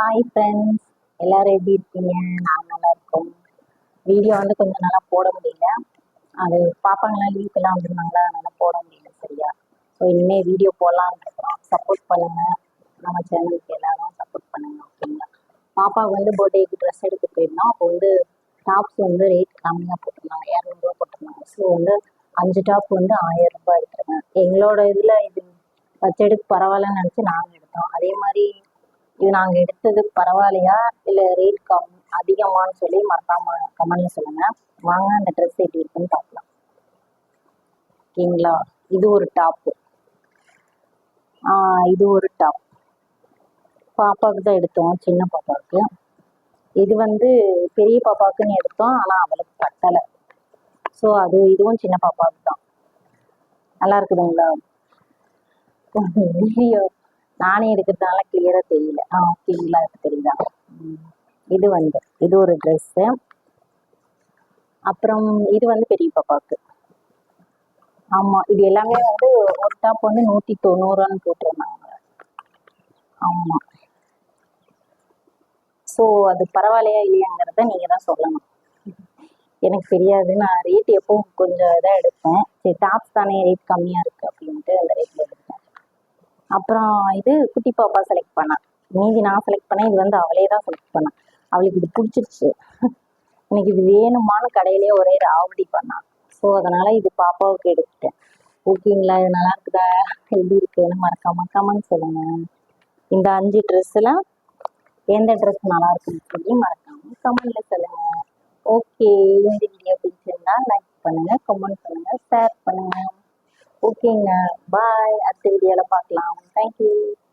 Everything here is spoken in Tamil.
ஹாய் ஃப்ரெண்ட்ஸ் எல்லாரும் எப்படி இருக்கீங்க? நாங்கள் நல்லா இருக்கோம். வீடியோ வந்து கொஞ்சம் நாளாக போட முடியல. அது பாப்பாங்களாம் லீவுக்கெல்லாம் வந்துருந்தாங்களா? அதனால் போட முடியல சரியா. ஸோ இனிமேல் வீடியோ போடலான்னு இருக்கிறோம். சப்போர்ட் பண்ணுங்கள் நம்ம சேனலுக்கு எல்லாரும் சப்போர்ட் பண்ணுங்கள் ஓகேங்களா பாப்பாவுக்கு வந்து பர்த்டேக்கு ட்ரெஸ் எடுக்க போயிருந்தோம். அப்போ வந்து டாப்ஸ் வந்து ரேட் கம்மியாக போட்டிருந்தாங்க. இரநூறுவா போட்டிருந்தாங்க. ஸோ வந்து அஞ்சு டாப் வந்து ஆயிரம் ரூபாய் எடுத்துருங்க எங்களோட இதில் இது பட்ஜெட்டுக்கு பரவாயில்லன்னு நினச்சி நாங்கள் எடுத்தோம். அதே மாதிரி இது நாங்கள் எடுத்தது பரவாயில்லையா? இல்லை ரேட் கம் அதிகமான்னு சொல்லி மறக்காம கமெண்ட்ல சொல்லுங்க. வாங்க அந்த ட்ரெஸ் எப்படி இருக்குன்னு பார்க்கலாம். ஓகேங்களா? இது ஒரு டாப்பு இது ஒரு டாப் பாப்பாவுக்கு தான் எடுத்தோம். சின்ன பாப்பாவுக்கு. இது வந்து பெரிய பாப்பாவுக்குன்னு எடுத்தோம். ஆனால் அவளுக்கு பத்தலை. ஸோ அது இதுவும் சின்ன பாப்பாவுக்கு தான். நல்லா இருக்குதுங்களா? நானே எடுக்கிறதுனால கிளியராக தெரியல. ஆ ஓகேங்களா இருக்கு தெரியுதா? இது வந்து இது ஒரு ட்ரெஸ்ஸு அப்புறம் இது வந்து பெரிய பாப்பாவுக்கு. ஆமாம் இது எல்லாமே வந்து ஒரு டாப் வந்து நூற்றி தொண்ணூறுன்னு போட்டிருந்தாங்க. ஆமாம் ஸோ அது பரவாயில்லையா இல்லையாங்கிறத நீங்கள் தான் சொல்லணும். எனக்கு தெரியாது நான் ரேட் எப்பவும் கொஞ்சம் இதாக எடுப்பேன். சரி டாப்ஸ் தானே ரேட் கம்மியாக இருக்குது அப்படின்ட்டு அந்த ரேட்டில் எடுப்பேன் அப்புறம் இது குட்டி பாப்பா செலக்ட் பண்ணா. மீதி நான் செலக்ட் பண்ணேன் இது வந்து அவளே தான் செலக்ட் பண்ணா. அவளுக்கு இது பிடிச்சிருச்சு. எனக்கு இது வேணுமான்னு கடையிலே ஒரே ராவடி பண்ணா. ஸோ அதனால இது பாப்பாவுக்கு எடுத்துட்டேன். ஓகேங்களா இது நல்லா இருக்குதா? எப்படி இருக்குன்னு மறக்காம கமெண்ட் சொல்லுங்க. இந்த அஞ்சு ட்ரெஸ்ஸில் எந்த ட்ரெஸ் நல்லா இருக்குன்னு சொல்லி மறக்காம கமெண்ட்ல சொல்லுங்க. ஓகே இந்த வீடியோ பிடிச்சிருந்தா லைக் பண்ணுங்க கமெண்ட் பண்ணுங்க ஷேர் பண்ணுங்க. ஓகேங்க பாய் அடுத்த வீடியோவில் பார்க்கலாம் தேங்க்யூ